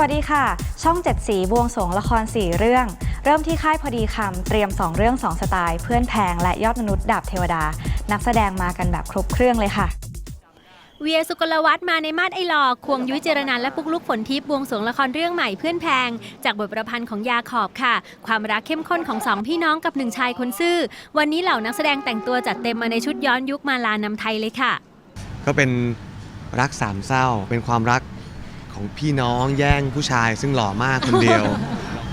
วัสดีค่ะ ช่อง7สีบวงสรวงละคร 4 เรื่อง เริ่มที่ค่ายพอดีคำเตรียม 2 เรื่อง 2 สไตล์ เพื่อนแพงและยอดมนุษย์ดาบเทวดา นักแสดงมากันแบบครบเครื่องเลยค่ะ เวียสุกลวัฒน์มาในมาดไอหลอกควงยุ้ยเจรนันท์และปุกลุกฝนทิพย์บวงสรวงละครเรื่องใหม่เพื่อนแพง จากบทประพันธ์ของยาขอบค่ะ ความรักเข้มข้นของสองพี่น้องกับหนึ่งชายคนซื่อ วันนี้เหล่านักแสดงแต่งตัวจัดเต็มมาในชุดย้อนยุคมาลานำไทยเลยค่ะ ก็เป็นรักสามเศร้า เป็นความรัก ของพี่น้องแย่งผู้ชายซึ่งหล่อมากคนเดียว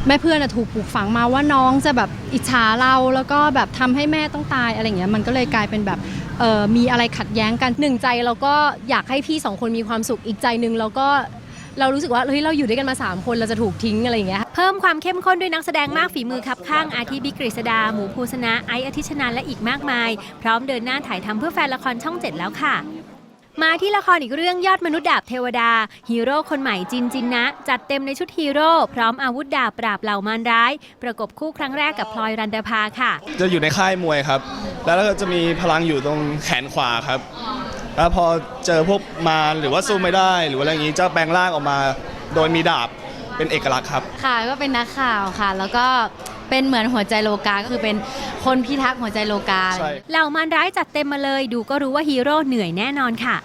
แม่เพื่อนอะถูกปลูกฝังมาว่าน้องจะแบบอิจฉาเราแล้วก็แบบทำให้แม่ต้องตายอะไรอย่างเงี้ยมันก็เลยกลายเป็นแบบเอ่อมีอะไรขัดแย้งกันหนึ่งใจเราก็อยากให้พี่สองคนมีความสุขอีกใจหนึ่งเราก็เรารู้สึกว่าเฮ้ยเราอยู่ด้วยกันมา3คนเราจะถูกทิ้งอะไรอย่างเงี้ย เพิ่มความเข้มข้นด้วยนักแสดงมากฝีมือคับข้างอาทิบิกฤษดา หมูภูสนะไอซ์อธิชนันและอีกมากมาย พร้อมเดินหน้าถ่ายทำเพื่อแฟนละครช่อง7แล้วค่ะ มาที่ละครอีกเรื่องยอดมนุษย์ดาบเทวดา ฮีโร่คนใหม่จินจินนะ จัดเต็มในชุดฮีโร่ พร้อมอาวุธดาบปราบเหล่ามารร้าย ประกบคู่ครั้งแรกกับพลอยรันดาภาค่ะ จะอยู่ในค่ายมวยครับ แล้วก็จะมีพลังอยู่ตรงแขนขวาครับ แล้วพอเจอพวกมารหรือว่าสู้ไม่ได้ หรือว่าอะไรอย่างนี้จะแปลงร่างออกมา โดยมีดาบเป็นเอกลักษณ์ครับ ค่ะก็เป็นนักข่าวค่ะ แล้วก็ เป็นเหมือนหัวใจโลกาก็คือเป็นคนพิทักษ์หัวใจโลกา ใช่ เหล่ามารร้ายจัดเต็มมาเลย ดูก็รู้ว่าฮีโร่เหนื่อยแน่นอนค่ะ